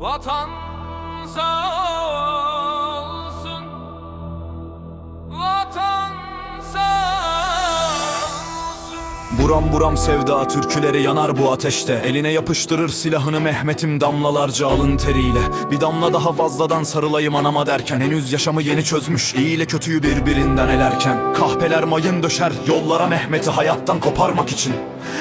Vatan sağ Buram buram sevda türküleri yanar bu ateşte. Eline yapıştırır silahını Mehmet'im damlalarca alın teriyle. Bir damla daha fazladan sarılayım anama derken. Henüz yaşamı yeni çözmüş iyi ile kötüyü birbirinden elerken. Kahpeler mayın döşer yollara Mehmet'i hayattan koparmak için.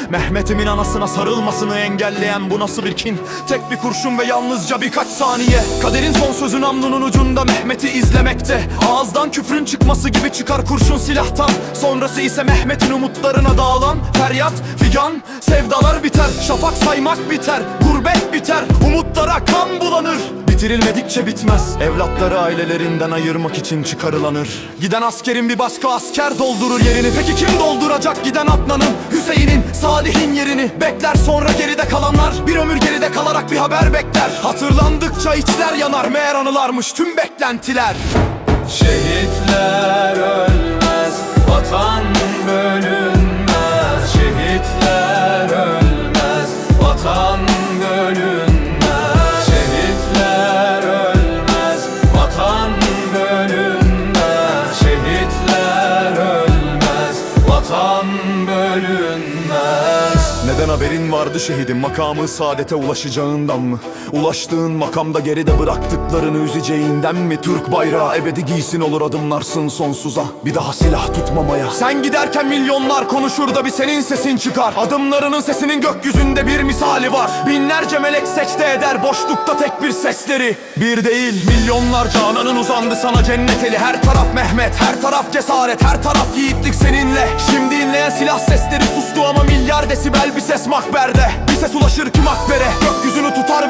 Mehmet'imin anasına sarılmasını engelleyen bu nasıl bir kin? Tek bir kurşun ve yalnızca birkaç saniye. Kaderin son sözü namlunun ucunda Mehmet'i izlemekte. Ağızdan küfrün çıkması gibi çıkar kurşun silahtan. Sonrası ise Mehmet'in umutlarına dağılan Feryat, figan, sevdalar biter Şafak saymak biter, gurbet biter Umutlara kan bulanır. Bitirilmedikçe bitmez Evlatları ailelerinden ayırmak için çıkarılanır. Giden askerin bir başka asker doldurur yerini Peki kim dolduracak giden Adnan'ın Hüseyin'in, Salih'in yerini? Bekler sonra geride kalanlar Bir ömür geride kalarak bir haber bekler. Hatırlandıkça içler yanar Meğer anılarmış tüm beklentiler. Şehitler Neden haberin vardı şehidin makamı saadete ulaşacağından mı? Ulaştığın makamda geride bıraktıklarını üzeceğinden mi? Türk bayrağı ebedi giysin olur adımlarsın sonsuza. Bir daha silah tutmamaya. Sen giderken milyonlar konuşur da bir senin sesin çıkar. Adımlarının sesinin gökyüzünde bir misali var. Binlerce melek secde eder boşlukta tek bir sesleri. Bir değil milyonlarca ananın uzandı sana cennet eli. Her taraf Mehmet, her taraf cesaret, her taraf yiğitlik inleyen silah sesleri sustu ama milyar desibel bir ses makberde. Bir ses ulaşır ki makbere Gökyüzünü tutar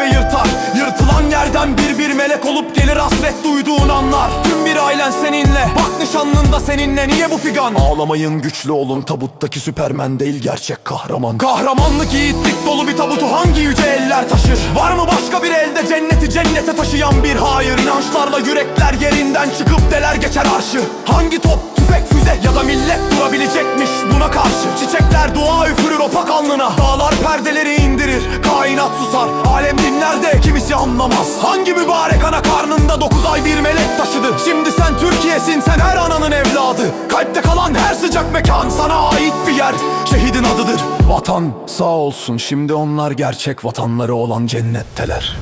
seninle Bak nişanlın da seninle niye bu figan? Ağlamayın güçlü olun. Tabuttaki süpermen değil gerçek kahraman. Kahramanlık yiğitlik dolu bir tabutu hangi yüce eller taşır? Var mı başka bir elde cenneti cennete taşıyan bir hayır? İnançlarla yürekler yerinden çıkıp deler geçer arşı. Hangi top tüfek füze ya da millet durabilecekmiş buna karşı? Çiçekler dua üfürür opak alnına. Dağlar perdeleri indirir kainat susar. Alem dinler de kimisi anlamaz. Hangi mübarek ana karnında dokuz ay bir melek taşıdı? Şimdi sen Türkiye'sin sen her ananın evladı. Kalpte kalan her sıcak mekan sana ait bir yer. Şehidin adıdır. Vatan sağ olsun. Şimdi onlar gerçek vatanları olan cennetteler.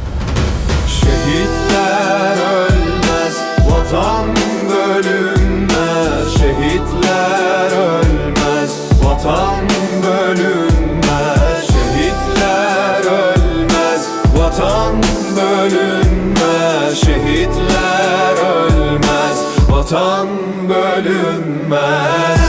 Şehitler ölmez, vatan bölünmez. Şehitler ölmez, vatan bölünmez. Şehitler ölmez, vatan bölünmez. Şehitler vatan bölünmez